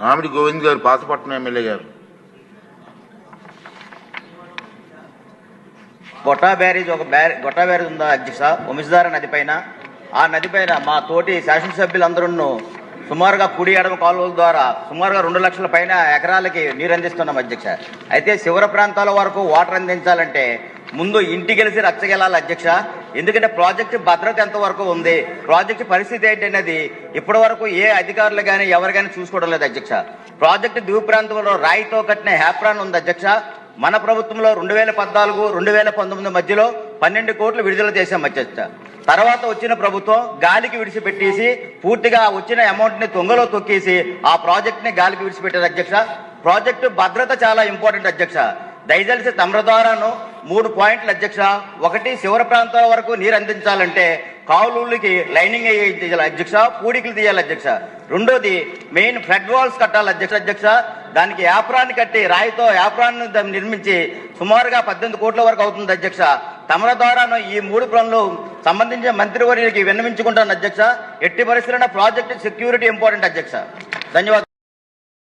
మామిడి గోవింద్ గారు పాతపట్నం ఎమ్మెల్యే గారు. గొట్టా బ్యారేజ్ ఒక బ్యారే గొట్టా బ్యారేజ్ ఉందా అధ్యక్ష? వంశధార నది పైన ఆ నది పైన మా తోటి శాసనసభ్యులందరూ సుమారుగా కుడి ఎడమ కాలువల ద్వారా సుమారుగా రెండు లక్షల పైన ఎకరాలకి నీరు అందిస్తున్నాం అధ్యక్ష. అయితే శివర ప్రాంతాల వరకు వాటర్ అందించాలంటే ముందు ఇంటికి గెలిచి రచ్చగెలాలి అధ్యక్ష. ఎందుకంటే ప్రాజెక్టు భద్రత ఎంత వరకు ఉంది? ప్రాజెక్టు పరిస్థితి ఏంటనేది ఇప్పటి వరకు ఏ అధికారులు కానీ ఎవరు కానీ చూసుకోవడం లేదు అధ్యక్ష. ప్రాజెక్టు ద్వీప ప్రాంతంలో రాయితో కట్టిన హ్యాప్రాన్ ఉంది అధ్యక్ష. మన ప్రభుత్వంలో రెండు వేల పద్నాలుగు రెండు వేల పంతొమ్మిది మధ్యలో పన్నెండు కోట్లు విడుదల చేశాం అధ్యక్ష. తర్వాత వచ్చిన ప్రభుత్వం గాలికి విడిచిపెట్టేసి పూర్తిగా వచ్చిన అమౌంట్ని తొంగలో తొక్కేసి ఆ ప్రాజెక్ట్ని గాలికి విడిచిపెట్టారు అధ్యక్ష. ప్రాజెక్టు భద్రత చాలా ఇంపార్టెంట్ అధ్యక్ష. దయచేసి తమర ద్వారాను మూడు పాయింట్లు అధ్యక్ష. ఒకటి శివర ప్రాంతాల వరకు నీరు అందించాలంటే కావులూళ్ళకి లైనింగ్ అయ్యేయాలి అధ్యక్ష పూడికలు తీయాలి అధ్యక్ష. రెండోది మెయిన్ ఫ్లడ్ వాల్స్ కట్టాలి అధ్యక్ష అధ్యక్ష. దానికి యాప్రాన్ని కట్టి రాయితో యాప్రాన్ని నిర్మించి సుమారుగా పద్దెనిమిది కోట్ల వరకు అవుతుంది అధ్యక్ష. తమర ద్వారాను ఈ మూడు పనులు సంబంధించిన మంత్రివర్యులకి విన్నవించుకుంటాను అధ్యక్ష. ఎట్టి పరిస్థితుల్లో ప్రాజెక్ట్ సెక్యూరిటీ ఇంపార్టెంట్ అధ్యక్ష. ధన్యవాదాలు.